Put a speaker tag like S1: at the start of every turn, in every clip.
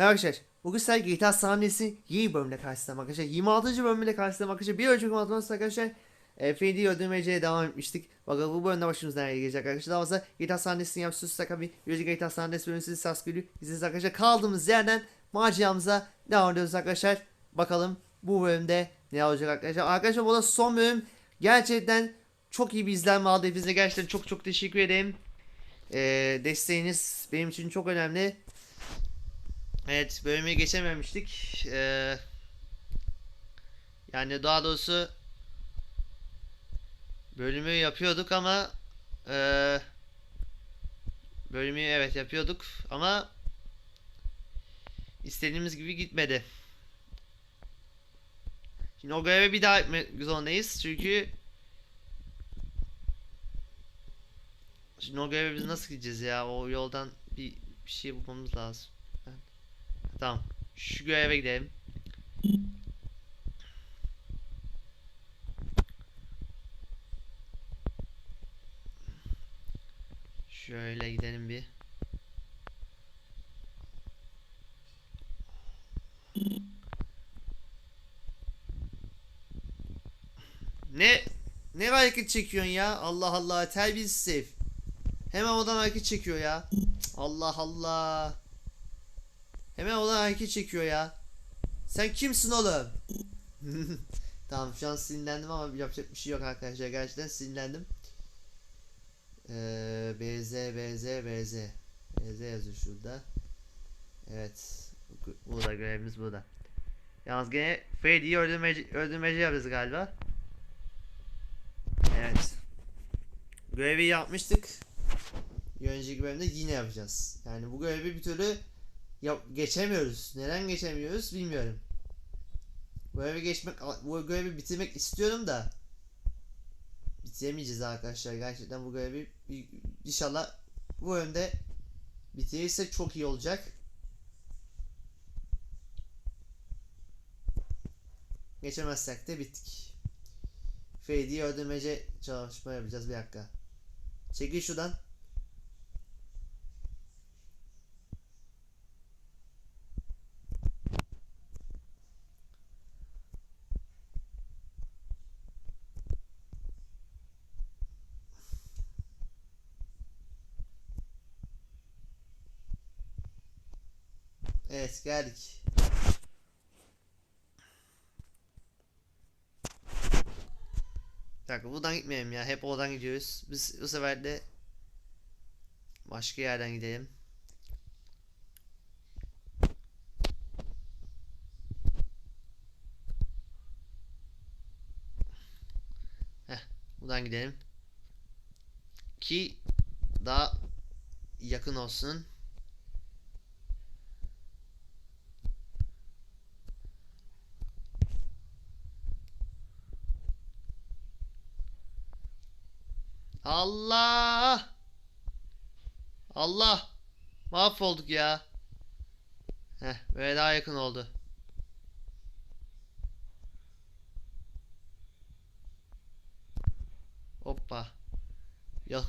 S1: Merhaba arkadaşlar. Bugün sizlerle GTA sahnesi yeni bölümle karşılaştım arkadaşlar. 26. bölümle karşılaştım arkadaşlar. Bir önceki matematik arkadaşlar. Freddy'yi öldürmeceye devam etmiştik. Bakalım bu bölümde başımıza nereye gelecek arkadaşlar. Daha fazla GTA sahnesini yapsız tabi. Bir önceki GTA sahnesi bölümü sizi sas gülü. İzlediğiniz arkadaşlar kaldığımız yerden maceramıza devam ediyoruz arkadaşlar. Bakalım bu bölümde ne olacak arkadaşlar. Arkadaşlar bu da son bölüm. Gerçekten çok iyi bir izlenme aldı. Hepinize gerçekten çok çok teşekkür ederim. E, desteğiniz benim için çok önemli. Evet bölümü geçememiştik. Ee, yani daha doğrusu bölümü yapıyorduk ama ee, bölümü evet yapıyorduk ama istediğimiz gibi gitmedi. Şimdi o göreve bir daha etmek zorundayız çünkü Şimdi o göreve biz nasıl gideceğiz ya? O yoldan bir, bir şey bulmamız lazım. Tamam. Şu göreve gidelim. Şöyle gidelim bir. Ne? Ne hareket çekiyorsun ya? Allah Allah terbiyesiz. Hemen odan hareket çekiyor ya. Allah Allah. Hemen olan hareket çekiyor ya. Sen kimsin oğlum? tamam şu an sinirlendim ama yapacak bir şey yok arkadaşlar. Gerçekten sinirlendim. Ee, BZ BZ BZ BZ yazıyor şurada. Evet. Bu- Burada görevimiz burada. Yalnız gene Freddy'yi öldürmece, öldürmece yapacağız galiba. Evet. Görevi yapmıştık. Bir önceki bölümde yine yapacağız. Yani bu görevi bir türlü ya geçemiyoruz. Neden geçemiyoruz bilmiyorum. Bu görevi geçmek, bu görevi bitirmek istiyorum da bitiremeyeceğiz arkadaşlar. Gerçekten bu görevi inşallah bu yönde bitirirsek çok iyi olacak. Geçemezsek de bittik. Freddy'yi öldürmece çalışma yapacağız bir dakika. Çekil şuradan. Evet geldik. Bir dakika buradan gitmeyelim ya. Hep oradan gidiyoruz. Biz bu sefer de başka yerden gidelim. Heh, buradan gidelim. Ki daha yakın olsun. Allah! Allah! Mahvolduk ya. Heh, böyle daha yakın oldu. Hoppa. Ya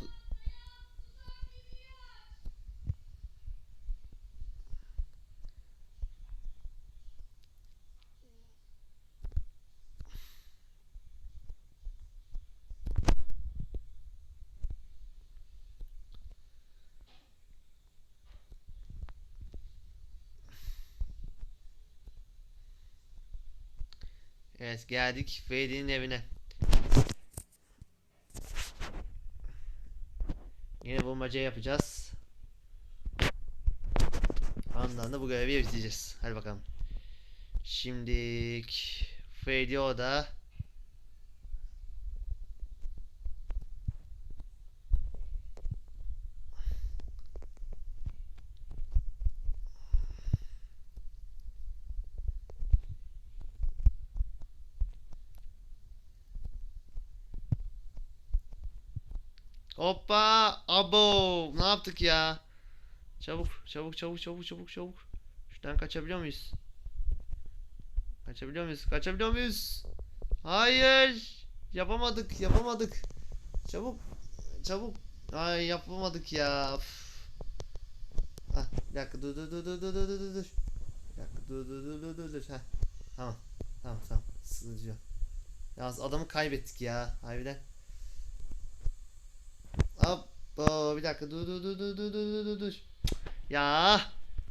S1: Evet geldik Freddy'nin evine. Yine bulmaca yapacağız. Andan da bu görevi bitireceğiz. Hadi bakalım. Şimdilik Freddy orada. Hoppa! Abo! Ne yaptık ya? Çabuk, çabuk, çabuk, çabuk, çabuk, çabuk. Şuradan kaçabiliyor muyuz? Kaçabiliyor muyuz? Kaçabiliyor muyuz? Hayır! Yapamadık, yapamadık. Çabuk, çabuk. Ay yapamadık ya. Üf. Ah, bir dakika dur dur dur dur dur dur dur dur. Bir dakika dur dur dur dur dur dur. Heh. Tamam. Tamam tamam. Sığınca. Yalnız adamı kaybettik ya. Harbiden. Oo, bir dakika dur dur dur dur dur dur dur dur. Ya.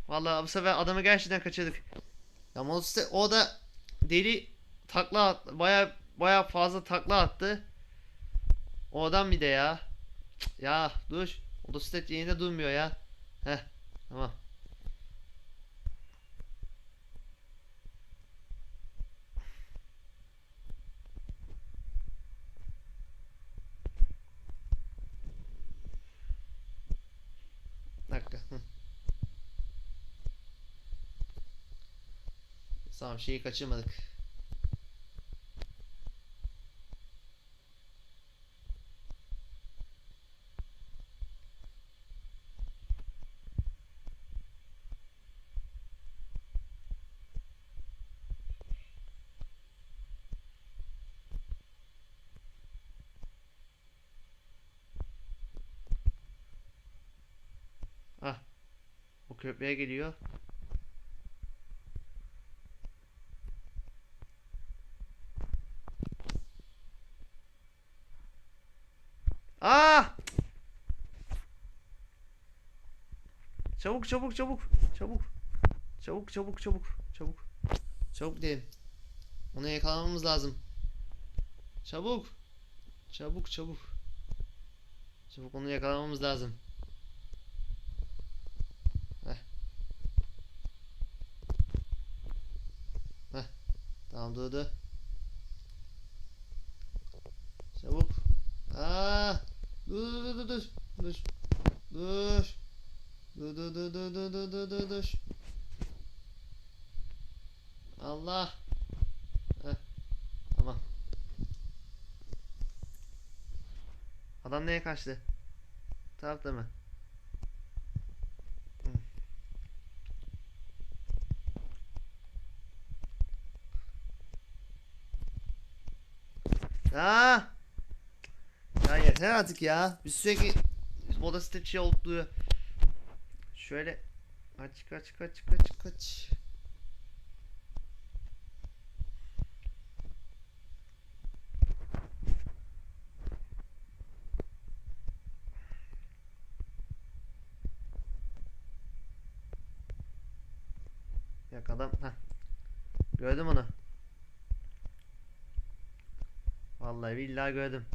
S1: Vallahi bu sefer adamı gerçekten kaçırdık. Ya Modeste o da deli takla attı. Baya baya fazla takla attı. O adam bir de ya. Ya dur. Modeste yerinde durmuyor ya. Heh. Tamam. Bir dakika. Hı. Tamam şeyi kaçırmadık. Ah. O köprüye geliyor. Ah! Çabuk çabuk çabuk çabuk. Çabuk çabuk çabuk çabuk. Çabuk deyin. Onu yakalamamız lazım. Çabuk. Çabuk çabuk. Çabuk onu yakalamamız lazım. Heh. Heh. Tamam durdu. Allah. Heh. Tamam. Adam neye kaçtı? Tarafta mı? Hı. Aa! Ya yeter artık ya. Bir sürekli moda step şey olup. Şöyle kaç kaç kaç kaç kaç. Yak adam. Heh. Gördüm onu. Vallahi billahi gördüm.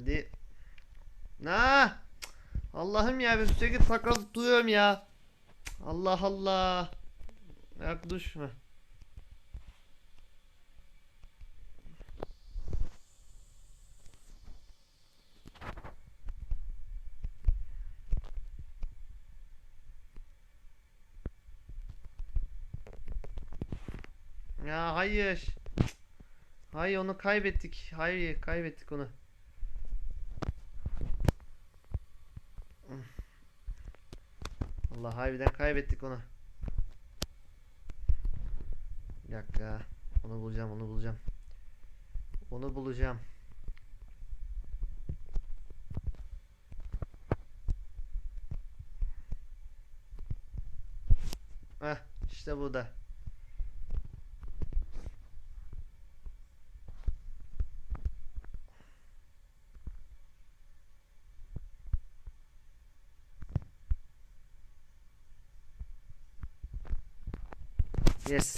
S1: Hadi. Na! Allah'ım ya ben sürekli takılıp duruyorum ya. Allah Allah. Ayak duş. Heh. Ya hayır. Hayır onu kaybettik. Hayır kaybettik onu. Allah harbiden kaybettik onu. Bir dakika. Onu bulacağım, onu bulacağım. Onu bulacağım. Heh, işte burada. Yes.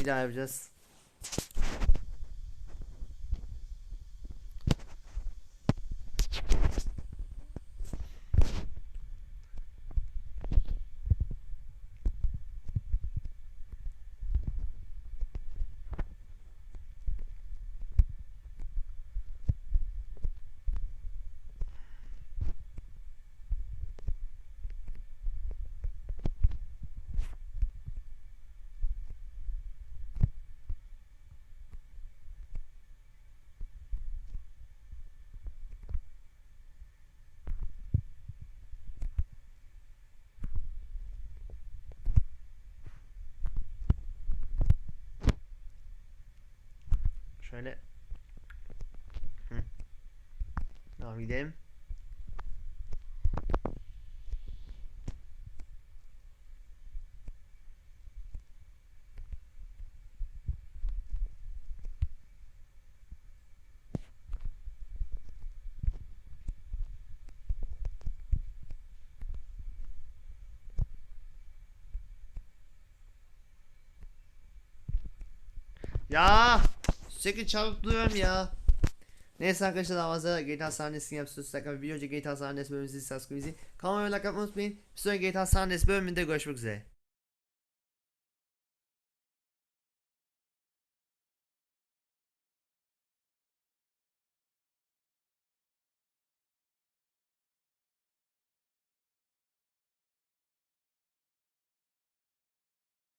S1: Bir daha yapacağız. Şöyle. Hı. Tamam gidelim. Ya sürekli çabuk duruyorum ya. Neyse arkadaşlar daha fazla GTA sahnesini yapıyoruz. Tekrar bir önce GTA sahnesi bölümümüzü izlersiniz. Kanalıma like atmayı unutmayın. Bir sonraki GTA sahnesi bölümünde görüşmek üzere.